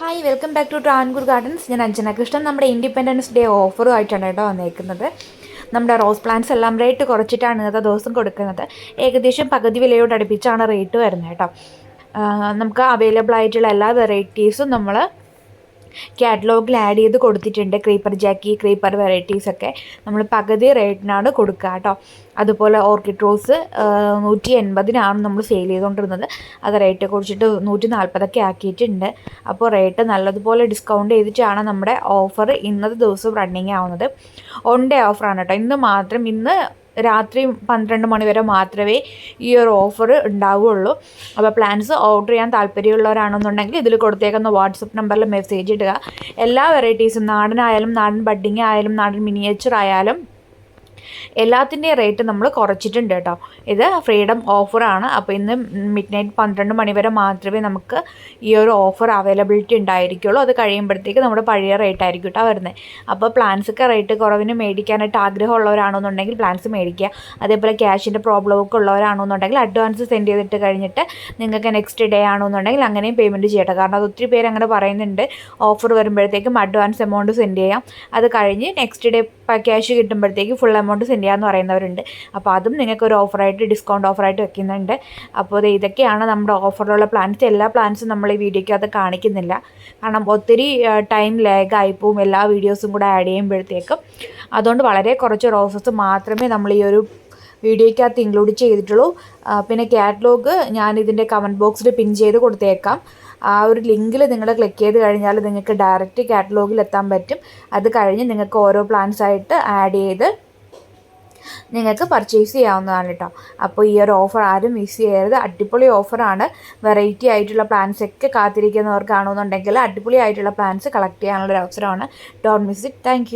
Hi welcome back to Travancore gardens ഞാൻ അഞ്ജന കൃഷ്ണൻ. നമ്മുടെ independence day ഓഫറുമായിട്ടാണ് കേട്ടോ വന്നേക്കുന്നത്. നമ്മുടെ റോസ് പ്ലാന്റ്സ് എല്ലാം റേറ്റ് കുറച്ചിട്ടാണ് ഇന്നത്തെ ദിവസം കൊടുക്കുന്നത്. ഏകദേശം പകുതി വിലയോട് അടുപ്പിച്ചാണ് റേറ്റ് വരുന്നത് കേട്ടോ. നമുക്ക് അവൈലബിൾ ആയിട്ടുള്ള എല്ലാ വെറൈറ്റീസും നമ്മൾ കാറ്റലോഗിൽ ആഡ് ചെയ്ത് കൊടുത്തിട്ടുണ്ട്. ക്രീപ്പർ ജാക്കി ക്രീപ്പർ വെറൈറ്റീസ് ഒക്കെ നമ്മൾ പകുതി റേറ്റിനാണ് കൊടുക്കുക കേട്ടോ. അതുപോലെ ഓർക്കിഡ് റോസ് നൂറ്റി എൺപതിനാണ് നമ്മൾ സെയിൽ ചെയ്തുകൊണ്ടിരുന്നത് അത് റേറ്റ് കുറിച്ചിട്ട് നൂറ്റി നാൽപ്പതൊക്കെ ആക്കിയിട്ടുണ്ട്. അപ്പോൾ റേറ്റ് നല്ലതുപോലെ ഡിസ്കൗണ്ട് ചെയ്തിട്ടാണ് നമ്മുടെ ഓഫർ ഇന്നത്തെ ദിവസം റണ്ണിങ് ആവുന്നത്. ഓൺ ഡേ ഓഫറാണ് കേട്ടോ. ഇന്ന് മാത്രം ഇന്ന് രാത്രി പന്ത്രണ്ട് മണി വരെ മാത്രമേ ഈ ഒരു ഓഫർ ഉണ്ടാവുകയുള്ളൂ അപ്പോൾ പ്ലാൻസ് ഓർഡർ ചെയ്യാൻ താല്പര്യമുള്ളവരാണെന്നുണ്ടെങ്കിൽ ഇതിൽ കൊടുത്തേക്കുന്ന വാട്സപ്പ് നമ്പറിൽ മെസ്സേജ് ഇടുക. എല്ലാ വെറൈറ്റീസും നാടനായാലും നാടൻ ബഡ്ഡിങ് ആയാലും നാടൻ മിനിയേച്ചർ ആയാലും എല്ലാത്തിന്റെയും റേറ്റ് നമ്മൾ കുറച്ചിട്ടുണ്ട് കേട്ടോ. ഇത് ഫ്രീഡം ഓഫറാണ് അപ്പോൾ ഇന്ന് മിഡ് നൈറ്റ് പന്ത്രണ്ട് മണി വരെ മാത്രമേ നമുക്ക് ഈ ഒരു ഓഫർ അവൈലബിലിറ്റി ഉണ്ടായിരിക്കുള്ളൂ. അത് കഴിയുമ്പോഴത്തേക്ക് നമ്മുടെ പഴയ റേറ്റ് ആയിരിക്കും കേട്ടോ വരുന്നത്. അപ്പോൾ പ്ലാൻസൊക്കെ റേറ്റ് കുറവിന് മേടിക്കാനായിട്ട് ആഗ്രഹമുള്ളവരാണെന്നുണ്ടെങ്കിൽ പ്ലാൻസ് മേടിക്കുക. അതേപോലെ ക്യാഷിന്റെ പ്രോബ്ലം ഒക്കെ ഉള്ളവരാണെന്നുണ്ടെങ്കിൽ അഡ്വാൻസ് സെൻഡ് ചെയ്തിട്ട് കഴിഞ്ഞിട്ട് നിങ്ങൾക്ക് നെക്സ്റ്റ് ഡേ ആണെന്നുണ്ടെങ്കിൽ അങ്ങനെയും പേയ്മെന്റ് ചെയ്യട്ടെ. കാരണം അത് ഒത്തിരി പേര് അങ്ങനെ പറയുന്നുണ്ട്. ഓഫർ വരുമ്പോഴത്തേക്കും അഡ്വാൻസ് എമൗണ്ട് സെൻഡ് ചെയ്യാം. അത് കഴിഞ്ഞ് നെക്സ്റ്റ് ഡേ ക്യാഷ് കിട്ടുമ്പോഴത്തേക്ക് ഫുൾ എമൗണ്ട് സെൻഡ് ചെയ്യാമെന്ന് പറയുന്നവരുണ്ട്. അപ്പോൾ അതും നിങ്ങൾക്ക് ഒരു ഓഫറായിട്ട് ഡിസ്കൗണ്ട് ഓഫറായിട്ട് വെക്കുന്നുണ്ട്. അപ്പോൾ ഇതൊക്കെയാണ് നമ്മുടെ ഓഫറിലുള്ള പ്ലാൻസ് എല്ലാ പ്ലാൻസും നമ്മൾ ഈ വീഡിയോയ്ക്ക് അത് കാണിക്കുന്നില്ല. കാരണം ഒത്തിരി ടൈം ലാഗ് ആയിപ്പോവും എല്ലാ വീഡിയോസും കൂടെ ആഡ് ചെയ്യുമ്പോഴത്തേക്കും. അതുകൊണ്ട് വളരെ കുറച്ച് ഓഫേഴ്സ് മാത്രമേ നമ്മൾ ഈ ഒരു വീഡിയോയ്ക്കകത്ത് ഇൻക്ലൂഡ് ചെയ്തിട്ടുള്ളൂ. പിന്നെ കാറ്റലോഗ് ഞാൻ ഇതിന്റെ കമന്റ് ബോക്സിൽ പിൻ ചെയ്ത് കൊടുത്തേക്കാം. ആ ഒരു ലിങ്കിൽ നിങ്ങൾ ക്ലിക്ക് ചെയ്ത് കഴിഞ്ഞാൽ നിങ്ങൾക്ക് ഡയറക്റ്റ് കാറ്റലോഗിൽ എത്താൻ പറ്റും. അത് കഴിഞ്ഞ് നിങ്ങൾക്ക് ഓരോ പ്ലാൻസ് ആയിട്ട് ആഡ് ചെയ്ത് നിങ്ങൾക്ക് പർച്ചേസ് ചെയ്യാവുന്നതാണ് കേട്ടോ അപ്പോൾ ഈ ഒരു ഓഫർ ആരും മിസ് ചെയ്യരുത്. അടിപൊളി ഓഫറാണ് വെറൈറ്റി ആയിട്ടുള്ള പ്ലാൻസ് ഒക്കെ കാത്തിരിക്കുന്നവർക്കാണെന്നുണ്ടെങ്കിൽ അടിപൊളി ആയിട്ടുള്ള പ്ലാൻസ് കളക്ട് ചെയ്യാനുള്ളൊരു അവസരമാണ്. Don't miss it thank